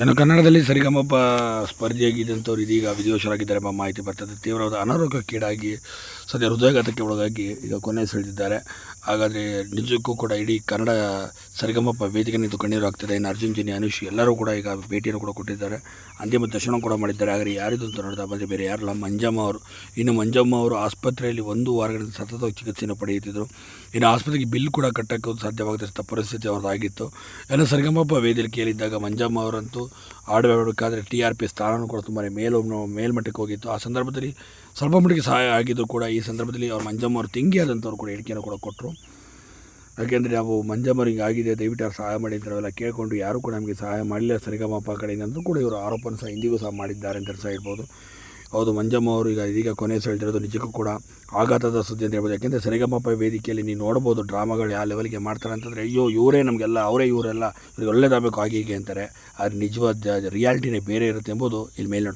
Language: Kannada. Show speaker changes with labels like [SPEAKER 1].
[SPEAKER 1] ಇನ್ನು ಕನ್ನಡದಲ್ಲಿ ಸರಿಗಮಪ್ಪ ಸ್ಪರ್ಧೆಯಾಗಿದ್ದಂಥವ್ರು ಇದೀಗ ವಿಧಿವಶರಾಗಿದ್ದಾರೆ ಎಂಬ ಮಾಹಿತಿ ಬರ್ತದೆ. ತೀವ್ರವಾದ ಅನಾರೋಗ್ಯಕ್ಕೀಡಾಗಿ ಸದ್ಯ ಹೃದಯಘಾತಕ್ಕೆ ಒಳಗಾಗಿ ಈಗ ಕೊನೆ ಸೆಳೆದಿದ್ದಾರೆ. ಹಾಗಾದರೆ ನಿಜಕ್ಕೂ ಕೂಡ ಇಡೀ ಕನ್ನಡ ಸರಿಗಮಪ್ಪ ವೇದಿಕೆ ನಿಂತು ಕಣ್ಣೀರು ಆಗ್ತಿದೆ ಇನ್ನು ಅರ್ಜುನ್ ಜಿನಿ ಅನುಷ್ ಎಲ್ಲರೂ ಕೂಡ ಈಗ ಭೇಟಿಯನ್ನು ಕೂಡ ಕೊಟ್ಟಿದ್ದಾರೆ. ಅಂತಿಮ ದರ್ಶನ ಕೂಡ ಮಾಡಿದ್ದಾರೆ. ಆದರೆ ಯಾರಿದು ಅಂತ ನೋಡಿದ ಬಂದರೆ ಬೇರೆ ಯಾರಲ್ಲ, ಮಂಜಮ್ಮ ಅವರು. ಇನ್ನು ಮಂಜಮ್ಮ ಅವರು ಆಸ್ಪತ್ರೆಯಲ್ಲಿ ಒಂದು ವಾರಗಳಿಂದ ಸತತವಾಗಿ ಚಿಕಿತ್ಸೆಯನ್ನು ಪಡೆಯುತ್ತಿದ್ದರು. ಇನ್ನು ಆಸ್ಪತ್ರೆಗೆ ಬಿಲ್ ಕೂಡ ಕಟ್ಟಕ್ಕೆ ಸಾಧ್ಯವಾಗದಂಥ ಪರಿಸ್ಥಿತಿ ಅವ್ರದ್ದಾಗಿತ್ತು. ಎಲ್ಲ ಸರಿಗಮಪ ವೇದಿಕೆಯಲ್ಲಿದ್ದಾಗ ಮಂಜಮ್ಮ ಅವರಂತೂ ಆಡಬೇಕಾದ್ರೆ ಟಿ ಆರ್ ಪಿ ಸ್ಥಾನವೂ ಕೂಡ ತುಂಬಾ ಮೇಲು ಮೇಲ್ಮಟ್ಟಕ್ಕೆ ಹೋಗಿತ್ತು. ಆ ಸಂದರ್ಭದಲ್ಲಿ ಸ್ವಲ್ಪ ಮಟ್ಟಿಗೆ ಸಹಾಯ ಆಗಿದ್ದು ಕೂಡ ಈ ಸಂದರ್ಭದಲ್ಲಿ ಅವ್ರು ಮಂಜಮ್ಮ ಅವರು ತಿಂಗಿ ಆದಂಥವ್ರು ಕೂಡ ಹೇಳಿಕೆಯನ್ನು ಕೂಡ ಕೊಟ್ಟರು. ಯಾಕೆಂದರೆ ನಾವು ಮಂಜಮ್ಮರಿಗೆ ಆಗಿದೆ, ದಯವಿಟ್ಟು ಅವ್ರು ಸಹಾಯ ಮಾಡಿ ಅಂತ ಕೇಳಿಕೊಂಡು ಯಾರೂ ಕೂಡ ನಮಗೆ ಸಹಾಯ ಮಾಡಲಿಲ್ಲ. ಸರಿಗಮಪ ಕಡೆಯಿಂದ ಅಂದರೂ ಕೂಡ ಇವರು ಆರೋಪನ ಸಹ ಇಂದಿಗೂ ಸಹ ಮಾಡಿದ್ದಾರೆ ಅಂತ ಸಹ ಹೇಳ್ಬೋದು. ಹೌದು, ಮಂಜಮ್ಮ ಅವರು ಈಗ ಇದೀಗ ಕೊನೆ ಹೇಳ್ತಿರೋದು ನಿಜಕ್ಕೂ ಕೂಡ ಆಘಾತದ ಸುದ್ದಿ ಅಂತ ಹೇಳ್ಬೋದು. ಯಾಕೆಂದರೆ ಸರಿಗಮ್ಮಪ್ಪ ವೇದಿಕೆಯಲ್ಲಿ ನೀವು ನೋಡ್ಬೋದು ಡ್ರಾಮಾಗಳು ಯಾವ ಲೆವೆಲ್ಗೆ ಮಾಡ್ತಾರೆ ಅಂತಂದರೆ, ಅಯ್ಯೋ, ಇವರೇ ನಮಗೆಲ್ಲ, ಅವರೇ ಇವರೆಲ್ಲ, ಇವ್ರಿಗೆ ಒಳ್ಳೇದಾಗಬೇಕು ಹಾಗೆ ಹೀಗೆ ಅಂತಾರೆ. ಆದರೆ ನಿಜವಾದ ರಿಯಾಲಿಟಿನೇ ಬೇರೆ ಇರುತ್ತೆ ಎಂಬುದು ಇಲ್ಲಿ ಮೇಲ್ನೋಟ